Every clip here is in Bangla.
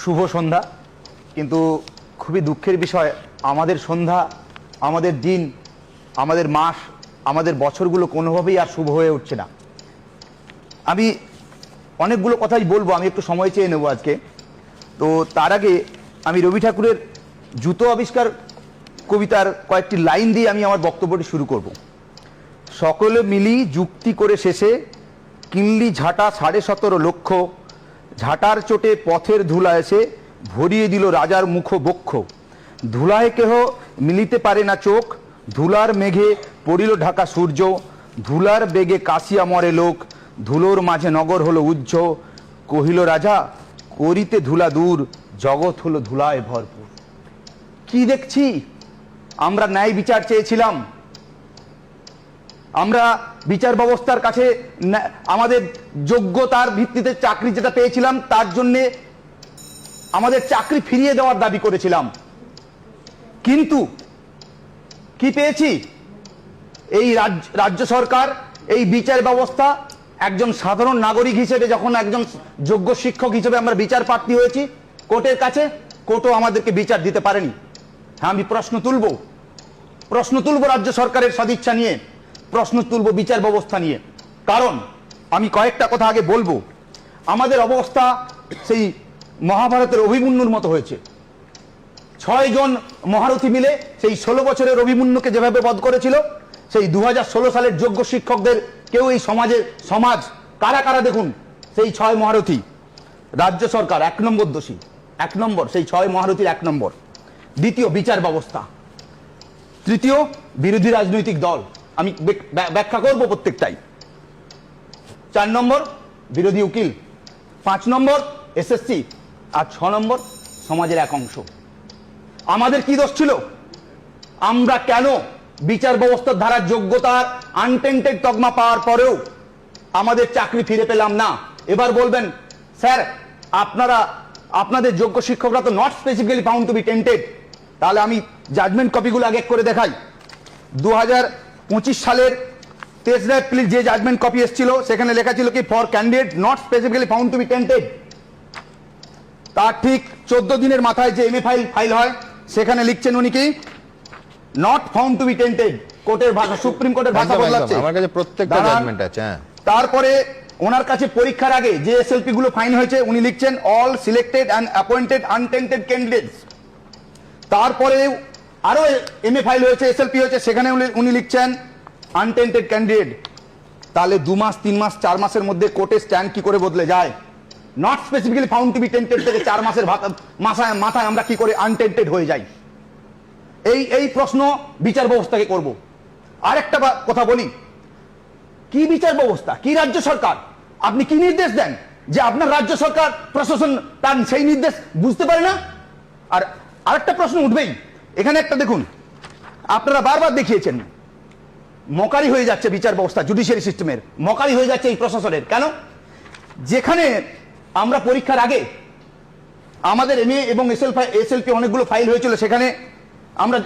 শুভ সন্ধ্যা। কিন্তু খুবই দুঃখের বিষয়, আমাদের সন্ধ্যা, আমাদের দিন, আমাদের মাস, আমাদের বছরগুলো কোনোভাবেই আর শুভ হয়ে উঠছে না। আমি অনেকগুলো কথাই বলব, আমি একটু সময় চেয়ে নেব আজকে। তো তার আগে আমি রবি ঠাকুরের জুতো আবিষ্কার কবিতার কয়েকটি লাইন দিয়ে আমি আমার বক্তব্যটি শুরু করব। সকলে মিলি যুক্তি করে শেষে কিনলি ঝাঁটা সাড়ে সতেরো লক্ষ ঝাঁটার চোটে পথের ধুলা এসে ভরিয়ে দিল রাজার মুখ বক্ষ ধুলায় কেহ মিলিতে পারে না চোখ, ধুলার মেঘে পড়িল ঢাকা সূর্য, ধুলার বেগে কাশিয়া মরে লোক, ধুলোর মাঝে নগর হলো উজ্জ কহিল, রাজা, করিতে ধুলা দূর, জগৎ হলো ধুলায় ভরপুর। কি দেখছি? আমরা ন্যায় বিচার চেয়েছিলাম। আমরা বিচার ব্যবস্থার কাছে আমাদের যোগ্যতার ভিত্তিতে চাকরি যেটা পেয়েছিলাম, তার জন্য আমাদের চাকরি ফিরিয়ে দেওয়ার দাবি করেছিলাম। কিন্তু কি পেয়েছি? এই রাজ্য সরকার, এই বিচার ব্যবস্থা, একজন সাধারণ নাগরিক হিসেবে যখন একজন যোগ্য শিক্ষক হিসেবে আমরা বিচার প্রার্থী হয়েছি, কোর্টের কাছে, কোর্টও আমাদেরকে বিচার দিতে পারেনি। হ্যাঁ আমি প্রশ্ন তুলব। প্রশ্ন তুলব রাজ্য সরকারের সদিচ্ছা নিয়ে। প্রশ্ন তুলব, বিচার ব্যবস্থা নিয়ে। কারণ, আমি কয়েকটা কথা আগে বলব। আমাদের অবস্থা সেই মহাভারতের অভিমন্যুর মতো হয়েছে। ছয় জন মহারথী মিলে সেই ষোলো বছরের অভিমন্যুকে যেভাবে বধ করেছিল, সেই দু হাজার ষোলো সালের যোগ্য শিক্ষকদের কেউ এই সমাজে, সমাজ, কারা কারা দেখুন, সেই ছয় মহারথী। রাজ্য সরকার এক নম্বর দোষী, এক নম্বর, সেই ছয় মহারথীর এক নম্বর। দ্বিতীয় বিচার ব্যবস্থা। তৃতীয়, বিরোধী রাজনৈতিক দল। আমি ব্যাখ্যা করব প্রত্যেকটাই। চার নম্বর, বিরোধী উকিল। পাঁচ নম্বর, এসএসসি। আর ছ নম্বর, সমাজের এক অংশ। আমাদের কি দোষ ছিল? আমরা কেন বিচার ব্যবস্থার ধারা যোগ্যতার আনটেন্টেড তকমা পাওয়ার পরেও আমাদের চাকরি ফিরে পেলাম না? এবার বলবেন, স্যার, আপনারা, আপনাদের যোগ্য শিক্ষকরা তো not specifically found to be tainted তাহলে আমি জাজমেন্ট কপিগুলো আগে করে দেখাই। দু হাজার সালের তেসরা এপ্রিল যে জাজমেন্ট কপি এসেছিল সেখানে লেখা ছিল কি for candidate not specifically found to be tainted তার ঠিক চোদ্দ দিনের মাথায় যে এমএ ফাইল ফাইল হয় সেখানে লিখছেন উনি কি not found to be tainted কোর্টের ভাষা সুপ্রিম কোর্টের ভাষা। বদলাচ্ছে। আমার কাছে প্রত্যেকটা জাজমেন্ট আছে হ্যাঁ। তারপরে ওনার কাছে পরীক্ষার আগে যে এসএলপি গুলো ফাইন হয়েছে উনি লিখছেন all selected and appointed untainted candidates তারপরে আরও এমএ ফাইল হয়েছে এসএলপি হয়েছে, সেখানে উনি- লিখছেন আনটেন্টেড ক্যান্ডিডেট তাহলে দু মাস, তিন মাস, চার মাসের মধ্যে কোর্টে স্ট্যান্ড কি করে বদলে যায়? Not specifically found to be tainted থেকে চার মাসের মাথায় মাথায় আমরা কি করে আনটেন্টেড হয়ে যাই? এই এই প্রশ্ন বিচার ব্যবস্থাকে করব। আরেকটা কথা বলি। কি বিচার ব্যবস্থা? কি রাজ্য সরকার? আপনি কি নির্দেশ দেন যে আপনার রাজ্য সরকার প্রশাসন তার সেই নির্দেশ বুঝতে পারে না? আর আরেকটা প্রশ্ন উঠবেই। এখানে একটা দেখুন। আপনারা বারবার দেখিয়েছেন, মকারি হয়ে যাচ্ছে বিচার ব্যবস্থা জুডিশিয়ারি সিস্টেমের মকারি হয়ে যাচ্ছে এই প্রশাসনের। কেন? যেখানে আমরা পরীক্ষার আগে আমাদের এমএ এবং এস এল এসএল এসএলপি অনেকগুলো ফাইল হয়েছিল, সেখানে আমরা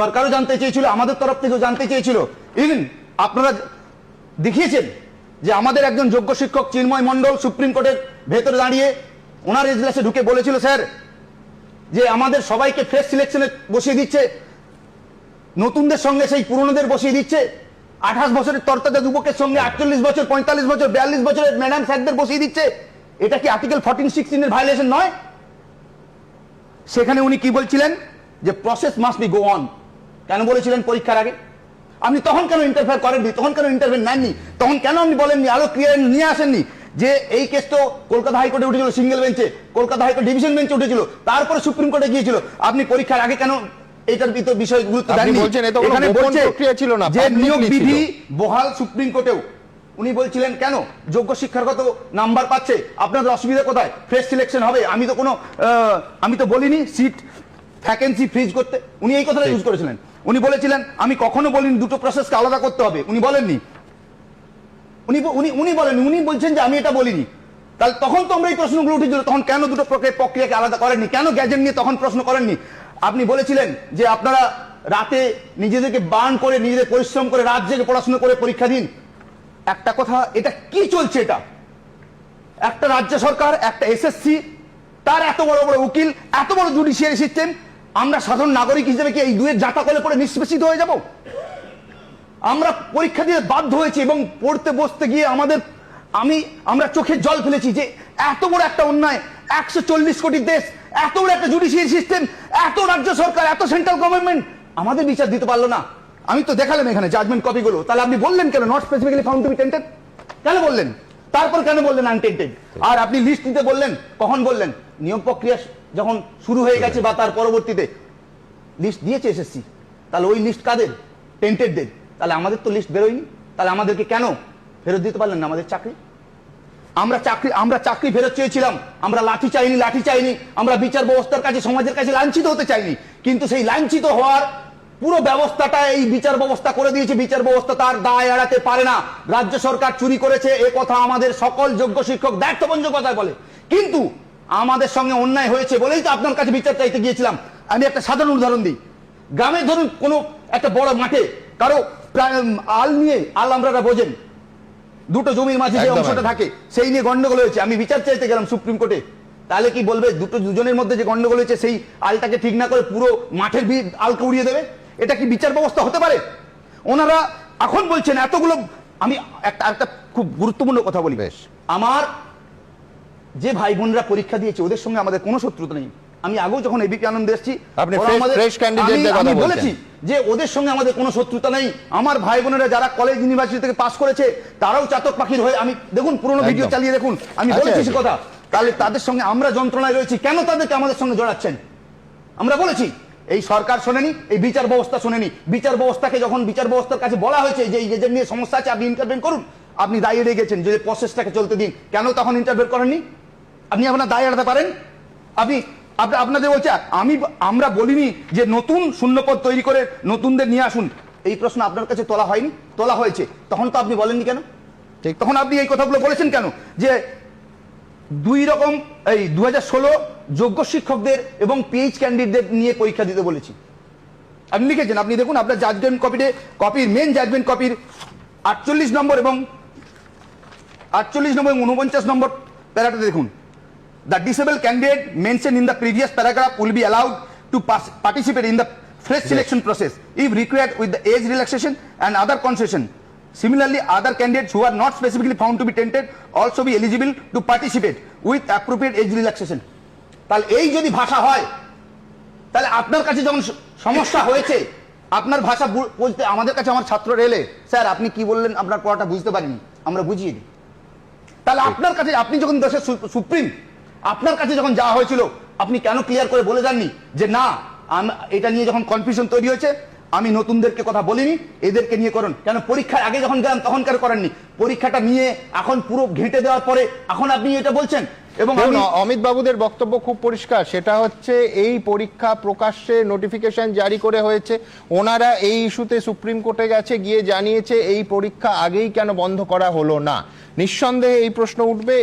সরকারও জানতে চেয়েছিল, আমাদের তরফ থেকেও জানতে চেয়েছিল। ইভেন আপনারা দেখিয়েছেন যে আমাদের একজন যোগ্য শিক্ষক চিন্ময় মণ্ডল সুপ্রিম কোর্টের ভেতরে দাঁড়িয়ে ওনার এজলাসে ঢুকে বলেছিল, স্যার যে আমাদের সবাইকে ফ্রেশ সিলেকশনে বসিয়ে দিচ্ছে, নতুনদের সঙ্গে সেই পুরনোদের বসিয়ে দিচ্ছে, আঠাশ বছরের তরতাজা যুবকের সঙ্গে আটচল্লিশ বছর, পঁয়তাল্লিশ বছর, বিয়াল্লিশ বছরের ম্যাডাম স্যারদের বসিয়ে দিচ্ছে, এটা কি আর্টিকেল ফর্টিন সিক্সটিনের ভাইলেশন নয়? সেখানে উনি কি বলছিলেন? যে process must be go on কেন বলেছিলেন পরীক্ষার আগে? আপনি তখন কেন ইন্টারফেয়ার করেননি? তখন কেন ইন্টারভেন নেননি? তখন কেন আপনি বলেননি? আরও ক্লিয়ার নিয়ে আসেননি? যে এই কেস তো কলকাতা হাইকোর্টে উঠেছিল সিঙ্গেল বেঞ্চে কলকাতা হাইকোর্ট ডিভিশন বেঞ্চে উঠেছিল তারপরে সুপ্রিম কোর্টে গিয়েছিল। আপনি পরীক্ষার আগে কেন এটার ভিতর বিষয় গুরুত্ব দেননি? এখানে বলছে ছিল না, যে নিয়োগ বিধি বহাল সুপ্রিম কোর্টেও। উনি বলছিলেন কেন? যোগ্য শিক্ষাগত নাম্বার পাচ্ছে? আপনাদের অসুবিধা কোথায়? ফ্রেশ সিলেকশন হবে। আমি তো কোনো আমি তো বলিনি সিট ভ্যাকেন্সি ফ্রিজ করতে। উনি এই কথাটা ইউজ করেছিলেন। উনি বলেছিলেন আমি কখনো বলিনি দুটো প্রসেসকে আলাদা করতে হবে। উনি বলেননি উনি উনি উনি বলেন উনি বলছেন যে আমি এটা বলিনি। তাহলে তখন তো আমরা এই প্রশ্নগুলো উঠেছিল, তখন কেন দুটো প্রক্রিয়া- প্রক্রিয়াকে আলাদা করেননি? কেন গ্যাজেট নিয়ে তখন প্রশ্ন করেননি? আপনি বলেছিলেন যে আপনারা রাতে নিজেদেরকে বার্ন করে, নিজেদের পরিশ্রম করে, রাত জেগে পড়াশোনা করে পরীক্ষা দিন। একটা কথা, এটা কি চলছে এটা? একটা রাজ্য সরকার, একটা এসএসসি তার এত বড় বড় উকিল, এত বড় জুডিশিয়ারি সিস্টেম আমরা সাধারণ নাগরিক হিসেবে কি এই দুয়ের জাতা কলে পড়ে নিষ্পেষিত হয়ে যাব? আমরা পরীক্ষা দিয়ে বাধ্য হয়েছি এবং পড়তে বসতে গিয়ে আমাদের, আমি, আমরা চোখে জল ফেলেছি যে এত বড় একটা অন্যায়, একশো চল্লিশ কোটি দেশ, এত বড় একটা জুডিশিয়ারি সিস্টেম এত রাজ্য সরকার, এত সেন্ট্রাল গভর্নমেন্ট আমাদের বিচার দিতে পারল না। আমি তো দেখালাম এখানে জাজমেন্ট কপিগুলো তাহলে আপনি বললেন কেন? Not specifically found to be tainted কেন বললেন? তারপর কেন বললেন আনটেন্টেড আর আপনি লিস্ট দিতে বললেন, কখন বললেন? নিয়ম প্রক্রিয়া যখন শুরু হয়ে গেছে বা তার পরবর্তীতে লিস্ট দিয়েছে এসএসসি তাহলে ওই লিস্ট কাদের? টেন্টেডদের তাহলে আমাদের তো লিস্ট বেরোয়নি। তাহলে আমাদেরকে কেন ফেরত দিতে পারলেন না আমাদের চাকরি? আমরা চাকরি আমরা চাকরি ফেরত চেয়েছিলাম। আমরা লাঠি চাইনি লাঠি চাইনি। আমরা বিচার ব্যবস্থার কাছে সমাজের কাছে লাঞ্ছিত হতে চাইনি। কিন্তু সেই লাঞ্ছিত হওয়ার পুরো ব্যবস্থাটা এই বিচার ব্যবস্থা করে দিয়েছে। বিচার ব্যবস্থা তার দায় এড়াতে পারে না। রাজ্য সরকার চুরি করেছে, এ কথা আমাদের সকল যোগ্য শিক্ষক দায়িত্ববঞ্জ কথায় বলে। কিন্তু আমাদের সঙ্গে অন্যায় হয়েছে বলেই তো আপনার কাছে বিচার চাইতে গিয়েছিলাম। আমি একটা সাধারণ উদাহরণ দিই। গ্রামে ধরুন কোনো একটা বড় মাঠে কারও আল নিয়ে আল আমরা বোঝেন। দুটো জমির মাঝে যে অংশটা থাকে সেই নিয়ে গন্ডগোল হয়েছে। আমি বিচার চাইতে গেলাম সুপ্রিম কোর্টে। তাহলে কি বলবে দুটো দুজনের মধ্যে যে গন্ডগোল হয়েছে সেই আলটাকে ঠিক না করে পুরো মাঠের আলকে উড়িয়ে দেবে? এটা কি বিচার ব্যবস্থা হতে পারে? ওনারা এখন বলছেন এতগুলো আমি একটা একটা খুব গুরুত্বপূর্ণ কথা বলি। বেশ। আমার যে ভাই বোনরা পরীক্ষা দিয়েছে ওদের সঙ্গে আমাদের কোনো শত্রুতা নেই। আমি আগেও যখন এবিপি আনন্দ এসেছি আমি-। বলেছি যে ওদের সঙ্গে আমাদের কোনো শত্রুতা নেই। আমার ভাই বোনেরা যারা কলেজ ইউনিভার্সিটি থেকে পাস করেছে তারাও চাতক পাখির হয়ে আমি দেখুন পুরোনো ভিডিও চালিয়ে দেখুন। আমি আচ্ছা, বলেছি সে আচ্ছা। কথা। তাহলে তাদের সঙ্গে আমরা যন্ত্রণায় রয়েছি। কেন তাদেরকে আমাদের সঙ্গে জড়াচ্ছেন? আমরা বলেছি। এই সরকার শোনেনি এই বিচার ব্যবস্থা শোনেনি। বিচার ব্যবস্থাকে যখন বিচার ব্যবস্থার কাছে বলা হয়েছে যে এই নিয়ে সমস্যা আছে আপনি ইন্টারভেন করুন। আপনি দায়ী রেখেছেন যে প্রসেসটাকে চলতে দিন। কেন তখন ইন্টারভেন করেননি? আপনি আপনার দায় এড়াতে পারেন? আপনা- আপনাদের বলছে আমি আমরা বলিনি যে নতুন শূন্যপদ তৈরি করে নতুনদের নিয়ে আসুন। এই প্রশ্ন আপনার কাছে তোলা হয়নি তোলা হয়েছে। তখন তো আপনি বলেননি কেন? ঠিক। তখন আপনি এই কথাগুলো বলেছেন কেন? যে দুই রকম এই দু ষোলো যোগ্য শিক্ষকদের এবং পিএইচ ক্যান্ডিডেট নিয়ে পরীক্ষা দিতে বলেছি। আপনি লিখেছেন আপনি দেখুন আপনার জাজমেন্ট কপিতে কপির মেন জাজমেন্ট কপির আটচল্লিশ নম্বর এবং আটচল্লিশ নম্বর এবং উনপঞ্চাশ নম্বর প্যারাটা দেখুন। The disable candidate mention in the previous paragraph will be allowed to participate in the fresh selection process if required with the age relaxation and other concession. Similarly, other candidates who are not specifically found to be tainted also be eligible to participate with appropriate age relaxation. তাহলে এই যদি ভাষা হয় তাহলে আপনার কাছে যখন সমস্যা হয়েছে আপনার ভাষা বু- বুঝতে আমাদের কাছে আমার ছাত্র এলে স্যার আপনি কি বললেন আপনার পড়াটা বুঝতে পারিনি আমরা বুঝিয়ে দিই তাহলে আপনার কাছে আপনি যখন দেশের সুপ্রিম আপনার কাছে যখন যাওয়া হয়েছিল আপনি কেন ক্লিয়ার করে বলে যাননি যে না এটা নিয়ে যখন কনফিউশন তৈরি হয়েছে আমি নতুনদেরকে কথা বলিনি এদেরকে নিয়ে করুন। কেন পরীক্ষার আগে যখন গেলাম তখন কেন করেননি? পরীক্ষাটা নিয়ে এখন পুরো ঘেঁটে দেওয়ার পরে এখন আপনি এটা বলছেন? এবং অমিত বাবুদের বক্তব্য খুব পরিষ্কার। সেটা হচ্ছে এই পরীক্ষা প্রকাশ্যে নোটিফিকেশন জারি করে হয়েছে। ওনারা এই ইস্যুতে সুপ্রিম কোর্টে গেছে গিয়ে জানিয়েছে এই পরীক্ষা আগেই কেন বন্ধ করা হলো না। নিঃসন্দেহে এই প্রশ্ন উঠবে।